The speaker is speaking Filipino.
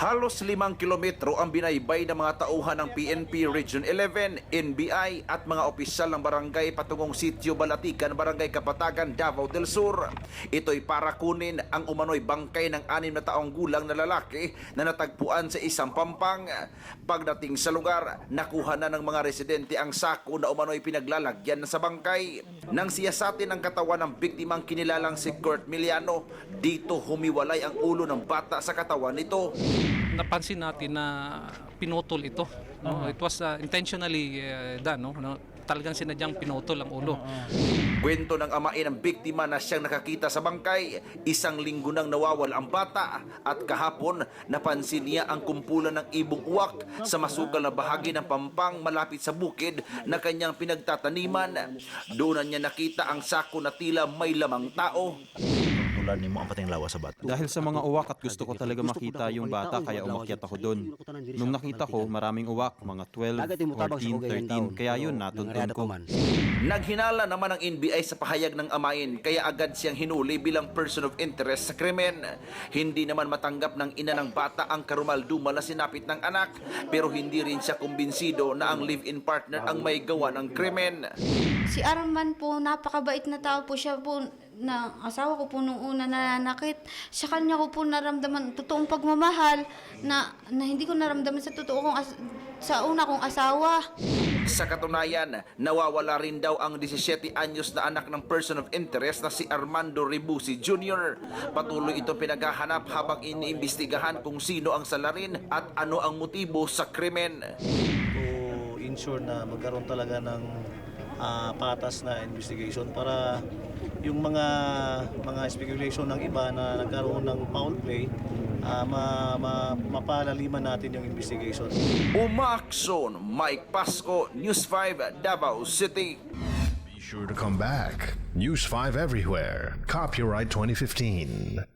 Halos limang kilometro ang binaybay ng mga tauhan ng PNP Region 11, NBI at mga opisyal ng barangay patungong sitio Balatikan, Barangay Kapatagan, Davao del Sur. Ito'y para kunin ang umano'y bangkay ng anim na taong gulang na lalaki na natagpuan sa isang pampang. Pagdating sa lugar, nakuha na ng mga residente ang sako na umano'y pinaglalagyan sa bangkay. Nang siyasatin ang katawan ng biktimang kinilalang si Kurt Miliano, dito humiwalay ang ulo ng bata sa katawan nito. Napansin natin na pinutol ito. No? It was uh, intentionally uh, done. No? No? Talagang sinadyang pinutol ang ulo. Kwento ng amain ng biktima na siyang nakakita sa bangkay, isang linggo nang nawawal ang bata at kahapon napansin niya ang kumpulan ng ibong uwak sa masukal na bahagi ng pampang malapit sa bukid na kanyang pinagtataniman. Doon na niya nakita ang sako na tila may lamang tao. Tulan ni mo ang pating lawas sa bato. Dahil sa mga uwak at gusto ko talaga makita yung bata kaya umakyat ako doon. Nung nakita ko, maraming uwak, mga 12, 14, 13, kaya yun natuntun ko. Naghinala naman ang NBI sa pahayag ng amain kaya agad siyang hinuli bilang person of interest sa krimen. Hindi naman matanggap ng ina ng bata ang karumaldumal na sinapit ng anak pero hindi rin siya kumbinsido na ang live-in partner ang may gawa ng krimen. Si Arman po, napakabait na tao po siya po na asawa ko po nung una nananakit. Sa kanya ko po naramdaman totoong pagmamahal na, na hindi ko naramdaman sa totoo kong as- sa una kong asawa. Sa katunayan, nawawala rin daw ang 17 anyos na anak ng person of interest na si Armando Ribusi Jr. Patuloy ito pinaghahanap habang iniimbestigahan kung sino ang salarin at ano ang motibo sa krimen. To ensure na magkaroon talaga ng ah, patas na investigation para yung mga mga speculation ng iba na nagkaroon ng foul play ah, ma, ma, mapalaliman natin yung investigation. Umakson, Mike Pasco, News 5, Davao City. Be sure to come back. News 5 everywhere. Copyright 2015.